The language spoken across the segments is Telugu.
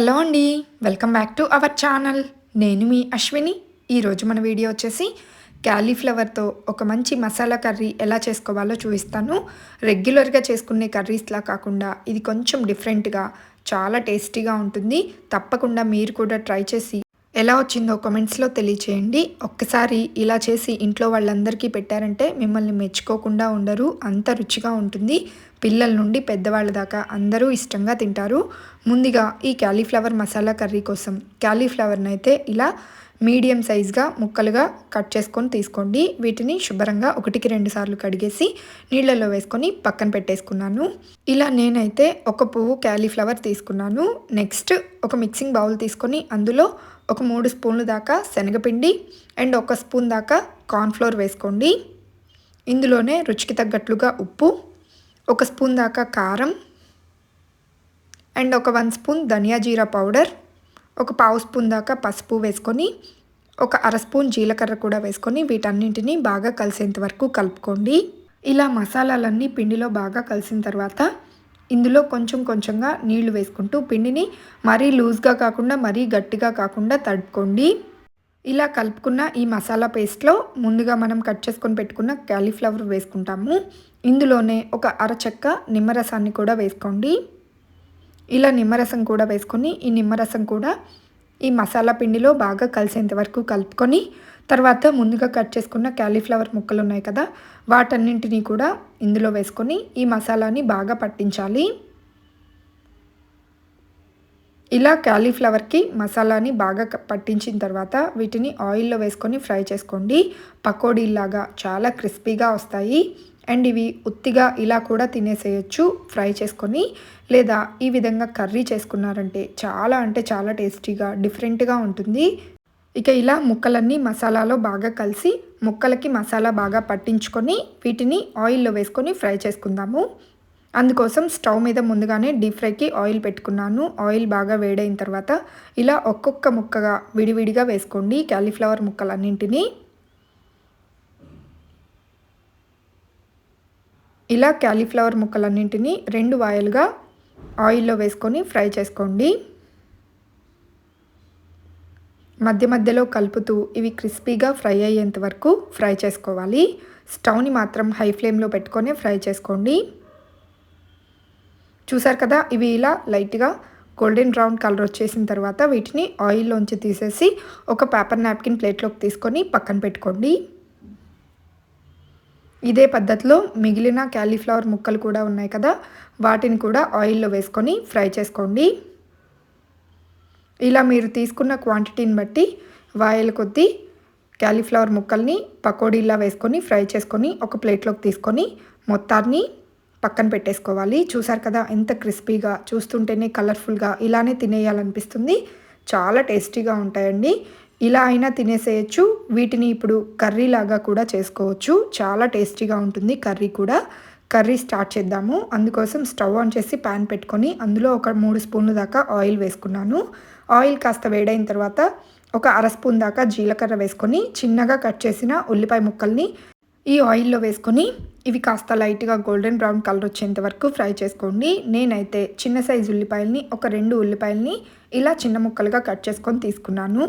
హలో అండి welcome back to our channel. నేను మీ అశ్విని. ఈరోజు మన వీడియో వచ్చేసి క్యాలీఫ్లవర్తో ఒక మంచి మసాలా కర్రీ ఎలా చేసుకోవాలో చూపిస్తాను. రెగ్యులర్గా చేసుకునే కర్రీస్లా కాకుండా ఇది కొంచెం డిఫరెంట్గా చాలా టేస్టీగా ఉంటుంది. తప్పకుండా మీరు కూడా ట్రై చేసి ఎలా వచ్చిందో కమెంట్స్లో తెలియచేయండి. ఒక్కసారి ఇలా చేసి ఇంట్లో వాళ్ళందరికీ పెట్టారంటే మిమ్మల్ని మెచ్చుకోకుండా ఉండరు. అంత రుచిగా ఉంటుంది. పిల్లల నుండి పెద్దవాళ్ళ దాకా అందరూ ఇష్టంగా తింటారు. ముందుగా ఈ క్యాలీఫ్లవర్ మసాలా కర్రీ కోసం క్యాలీఫ్లవర్ని అయితే ఇలా మీడియం సైజ్గా ముక్కలుగా కట్ చేసుకొని తీసుకోండి. వీటిని శుభ్రంగా ఒకటికి రెండు సార్లు కడిగేసి నీళ్ళలో వేసుకొని పక్కన పెట్టేసుకున్నాను. ఇలా నేనైతే ఒక పువ్వు క్యాలీఫ్లవర్ తీసుకున్నాను. నెక్స్ట్ ఒక మిక్సింగ్ బౌల్ తీసుకొని అందులో ఒక మూడు స్పూన్లు దాకా శనగపిండి అండ్ ఒక స్పూన్ దాకా కార్న్ఫ్లోర్ వేసుకోండి. ఇందులోనే రుచికి తగ్గట్లుగా ఉప్పు ఒక స్పూన్ దాకా కారం అండ్ ఒక వన్ స్పూన్ ధనియా జీరా పౌడర్ ఒక పావు స్పూన్ దాకా పసుపు వేసుకొని ఒక అర స్పూన్ జీలకర్ర కూడా వేసుకొని వీటన్నింటినీ బాగా కలిసేంత వరకు కలుపుకోండి. ఇలా మసాలాలన్నీ పిండిలో బాగా కలిసిన తర్వాత ఇందులో కొంచెం కొంచెంగా నీళ్ళు వేసుకుంటూ పిండిని మరీ లూజ్గా కాకుండా మరీ గట్టిగా కాకుండా తడుపుకోండి. ఇలా కలుపుకున్న ఈ మసాలా పేస్ట్లో ముందుగా మనం కట్ చేసుకొని పెట్టుకున్న క్యాలీఫ్లవర్ వేసుకుంటాము. ఇందులోనే ఒక అరచెక్క నిమ్మరసాన్ని కూడా వేసుకోండి. ఇలా నిమ్మరసం కూడా వేసుకొని ఈ నిమ్మరసం కూడా ఈ మసాలా పిండిలో బాగా కలిసేంత వరకు కలుపుకొని తర్వాత ముందుగా కట్ చేసుకున్న క్యాలీఫ్లవర్ ముక్కలు ఉన్నాయి కదా వాటన్నింటినీ కూడా ఇందులో వేసుకొని ఈ మసాలాని బాగా పట్టించాలి. ఇలా క్యాలీఫ్లవర్కి మసాలాని బాగా పట్టించిన తర్వాత వీటిని ఆయిల్లో వేసుకొని ఫ్రై చేసుకోండి. పకోడీలాగా చాలా క్రిస్పీగా వస్తాయి. అండ్ ఇవి ఉత్తిగా ఇలా కూడా తినేసేయచ్చు ఫ్రై చేసుకొని లేదా ఈ విధంగా కర్రీ చేసుకున్నారంటే చాలా అంటే చాలా టేస్టీగా డిఫరెంట్గా ఉంటుంది. ఇక ఇలా ముక్కలన్నీ మసాలాలో బాగా కలిసి ముక్కలకి మసాలా బాగా పట్టించుకొని వీటిని ఆయిల్లో వేసుకొని ఫ్రై చేసుకుందాము. అందుకోసం స్టవ్ మీద ముందుగానే డీప్ ఫ్రైకి ఆయిల్ పెట్టుకున్నాను. ఆయిల్ బాగా వేడైన తర్వాత ఇలా ఒక్కొక్క ముక్కగా విడివిడిగా వేసుకోండి క్యాలీఫ్లవర్ ముక్కలన్నింటినీ. ఇలా క్యాలీఫ్లవర్ ముక్కలన్నింటినీ రెండు వాయలుగా ఆయిల్లో వేసుకొని ఫ్రై చేసుకోండి. మధ్య మధ్యలో కలుపుతూ ఇవి క్రిస్పీగా ఫ్రై అయ్యేంత వరకు ఫ్రై చేసుకోవాలి. స్టవ్ని మాత్రం హై ఫ్లేమ్లో పెట్టుకొని ఫ్రై చేసుకోండి. చూసారు కదా ఇవి ఇలా లైట్గా గోల్డెన్ బ్రౌన్ కలర్ వచ్చేసిన తర్వాత వీటిని ఆయిల్లోంచి తీసేసి ఒక పేపర్ నాప్కిన్ ప్లేట్లోకి తీసుకొని పక్కన పెట్టుకోండి. ఇదే పద్ధతిలో మిగిలిన క్యాలీఫ్లవర్ ముక్కలు కూడా ఉన్నాయి కదా వాటిని కూడా ఆయిల్లో వేసుకొని ఫ్రై చేసుకోండి. ఇలా మీరు తీసుకున్న క్వాంటిటీని బట్టి వాయిల్ కొద్దీ క్యాలీఫ్లవర్ ముక్కల్ని పకోడీలా వేసుకొని ఫ్రై చేసుకొని ఒక ప్లేట్లోకి తీసుకొని మొత్తాన్ని పక్కన పెట్టేసుకోవాలి. చూసారు కదా ఎంత క్రిస్పీగా చూస్తుంటేనే కలర్ఫుల్గా ఇలానే తినేయాలనిపిస్తుంది. చాలా టేస్టీగా ఉంటాయండి. ఇలా అయినా తినేసేయచ్చు. వీటిని ఇప్పుడు కర్రీ లాగా కూడా చేసుకోవచ్చు. చాలా టేస్టీగా ఉంటుంది కర్రీ కూడా. కర్రీ స్టార్ట్ చేద్దాము. అందుకోసం స్టవ్ ఆన్ చేసి ప్యాన్ పెట్టుకొని అందులో ఒక మూడు స్పూన్లు దాకా ఆయిల్ వేసుకున్నాను. ఆయిల్ కాస్త వేడైన తర్వాత ఒక అర స్పూన్ దాకా జీలకర్ర వేసుకొని చిన్నగా కట్ చేసిన ఉల్లిపాయ ముక్కల్ని ఈ ఆయిల్లో వేసుకొని ఇవి కాస్త లైట్గా గోల్డెన్ బ్రౌన్ కలర్ వచ్చేంత వరకు ఫ్రై చేసుకోండి. నేనైతే చిన్న సైజు ఉల్లిపాయల్ని ఒక రెండు ఉల్లిపాయల్ని ఇలా చిన్న ముక్కలుగా కట్ చేసుకొని తీసుకున్నాను.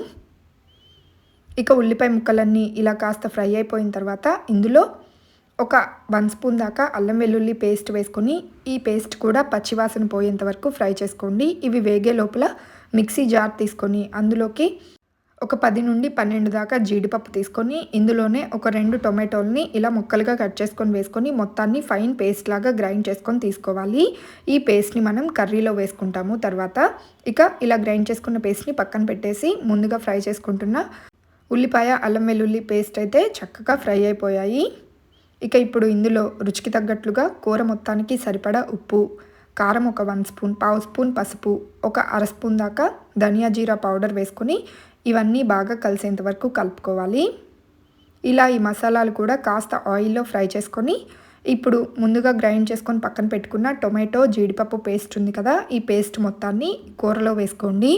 ఇక ఉల్లిపాయ ముక్కలన్నీ ఇలా కాస్త ఫ్రై అయిపోయిన తర్వాత ఇందులో ఒక వన్ స్పూన్ దాకా అల్లం వెల్లుల్లి పేస్ట్ వేసుకొని ఈ పేస్ట్ కూడా పచ్చివాసన పోయేంత వరకు ఫ్రై చేసుకోండి. ఇవి వేగే లోపల మిక్సీ జార్ తీసుకొని అందులోకి ఒక పది నుండి పన్నెండు దాకా జీడిపప్పు తీసుకొని ఇందులోనే ఒక రెండు టొమాటోల్ని ఇలా ముక్కలుగా కట్ చేసుకొని వేసుకొని మొత్తాన్ని ఫైన్ పేస్ట్ లాగా గ్రైండ్ చేసుకొని తీసుకోవాలి. ఈ పేస్ట్ని మనం కర్రీలో వేసుకుంటాము. తర్వాత ఇక ఇలా గ్రైండ్ చేసుకున్న పేస్ట్ని పక్కన పెట్టేసి ముందుగా ఫ్రై చేసుకుంటున్న ఉల్లిపాయ అల్లం వెల్లుల్లి పేస్ట్ అయితే చక్కగా ఫ్రై అయిపోయాయి. ఇక ఇప్పుడు ఇందులో రుచికి తగ్గట్లుగా కూర మొత్తానికి సరిపడా ఉప్పు కారం ఒక వన్ స్పూన్ పావు స్పూన్ పసుపు ఒక అర స్పూన్ దాకా ధనియా జీరా పౌడర్ వేసుకొని ఇవన్నీ బాగా కలిసేంత వరకు కలుపుకోవాలి. ఇలా ఈ మసాలాలు కూడా కాస్త ఆయిల్లో ఫ్రై చేసుకొని ఇప్పుడు ముందుగా గ్రైండ్ చేసుకొని పక్కన పెట్టుకున్న టొమాటో జీడిపప్పు పేస్ట్ ఉంది కదా ఈ పేస్ట్ మొత్తాన్ని కూరలో వేసుకోండి.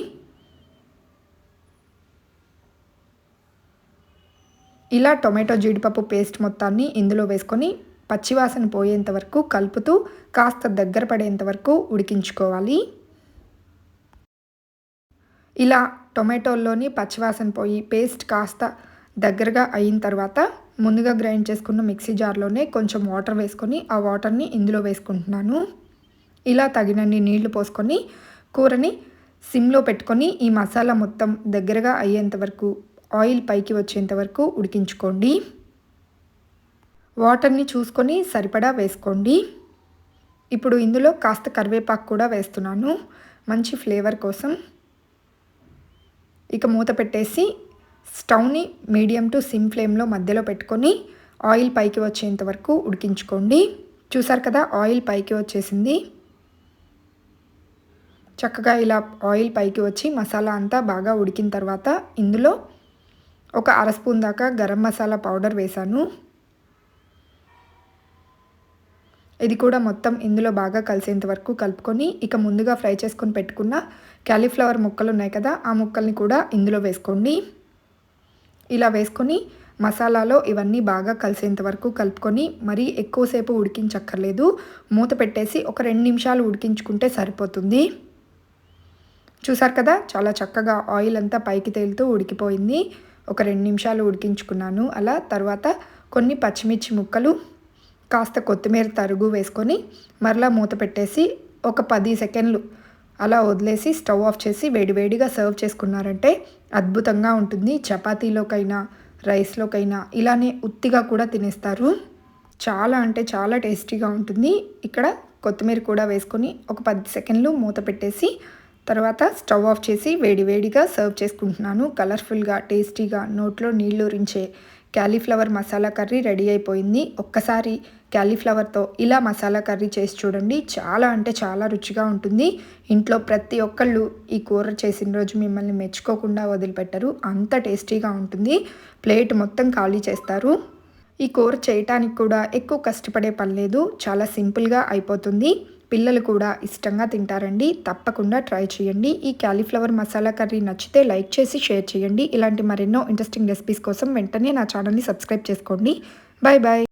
ఇలా టొమాటో జీడిపప్పు పేస్ట్ మొత్తాన్ని ఇందులో వేసుకొని పచ్చివాసన పోయేంత వరకు కలుపుతూ కాస్త దగ్గర పడేంత వరకు ఉడికించుకోవాలి. ఇలా టొమాటోల్లోని పచ్చివాసన పోయి పేస్ట్ కాస్త దగ్గరగా అయిన తర్వాత ముందుగా గ్రైండ్ చేసుకున్న మిక్సీ జార్లోనే కొంచెం వాటర్ వేసుకొని ఆ వాటర్ని ఇందులో వేసుకుంటున్నాను. ఇలా తగినన్ని నీళ్ళు పోసుకొని కూరని సిమ్లో పెట్టుకొని ఈ మసాలా మొత్తం దగ్గరగా అయ్యేంత వరకు ఆయిల్ పైకి వచ్చేంత వరకు ఉడికించుకోండి. వాటర్ని చూసుకొని సరిపడా వేసుకోండి. ఇప్పుడు ఇందులో కాస్త కరివేపాకు కూడా వేస్తున్నాను. మంచి ఫ్లేవర్ కోసం. ఇక మూత పెట్టేసి స్టవ్ని మీడియం టు సిమ్ ఫ్లేమ్లో మధ్యలో పెట్టుకొని ఆయిల్ పైకి వచ్చేంత వరకు ఉడికించుకోండి. చూసారు కదా ఆయిల్ పైకి వచ్చేసింది. చక్కగా ఇలా ఆయిల్ పైకి వచ్చి మసాలా అంతా బాగా ఉడికిన తర్వాత ఇందులో ఒక అర స్పూన్ దాకా గరం మసాలా పౌడర్ వేశాను. ఇది కూడా మొత్తం ఇందులో బాగా కలిసేంత వరకు కలుపుకొని ఇక ముందుగా ఫ్రై చేసుకొని పెట్టుకున్న క్యాలీఫ్లవర్ ముక్కలు ఉన్నాయి కదా ఆ ముక్కల్ని కూడా ఇందులో వేసుకోండి. ఇలా వేసుకొని మసాలాలో ఇవన్నీ బాగా కలిసేంత వరకు కలుపుకొని మరీ ఎక్కువసేపు ఉడికించక్కర్లేదు. మూత పెట్టేసి ఒక రెండు నిమిషాలు ఉడికించుకుంటే సరిపోతుంది. చూసారు కదా చాలా చక్కగా ఆయిల్ అంతా పైకి తేలుతూ ఉడికిపోయింది. ఒక రెండు నిమిషాలు ఉడికించుకున్నాను. అలా తర్వాత కొన్ని పచ్చిమిర్చి ముక్కలు కాస్త కొత్తిమీర తరుగు వేసుకొని మరలా మూత పెట్టేసి ఒక పది సెకండ్లు అలా వదిలేసి స్టవ్ ఆఫ్ చేసి వేడివేడిగా సర్వ్ చేసుకున్నారంటే అద్భుతంగా ఉంటుంది. చపాతీలోకైనా రైస్లోకైనా ఇలానే ఉత్తిగా కూడా తినేస్తారు. చాలా అంటే చాలా టేస్టీగా ఉంటుంది. ఇక్కడ కొత్తిమీర కూడా వేసుకొని ఒక పది సెకండ్లు మూత పెట్టేసి తర్వాత స్టవ్ ఆఫ్ చేసి వేడివేడిగా సర్వ్ చేసుకుంటున్నాను. కలర్ఫుల్గా టేస్టీగా నోట్లో నీళ్ళు రించే క్యాలీఫ్లవర్ మసాలా కర్రీ రెడీ అయిపోయింది. ఒక్కసారి క్యాలీఫ్లవర్తో ఇలా మసాలా కర్రీ చేసి చూడండి. చాలా అంటే చాలా రుచిగా ఉంటుంది. ఇంట్లో ప్రతి ఒక్కళ్ళు ఈ కూర చేసిన రోజు మిమ్మల్ని మెచ్చుకోకుండా వదిలిపెట్టరు. అంత టేస్టీగా ఉంటుంది. ప్లేట్ మొత్తం ఖాళీ చేస్తారు. ఈ కూర చేయటానికి కూడా ఎక్కువ కష్టపడే పని లేదు. చాలా సింపుల్గా అయిపోతుంది. పిల్లలు కూడా ఇష్టంగా తింటారండి. తప్పకుండా ట్రై చేయండి. ఈ క్యాలీఫ్లవర్ మసాలా కర్రీ నచ్చితే లైక్ చేసి షేర్ చేయండి. ఇలాంటి మరెన్నో ఇంట్రెస్టింగ్ రెసిపీస్ కోసం వెంటనే నా ఛానల్ని సబ్స్క్రైబ్ చేసుకోండి. Bye bye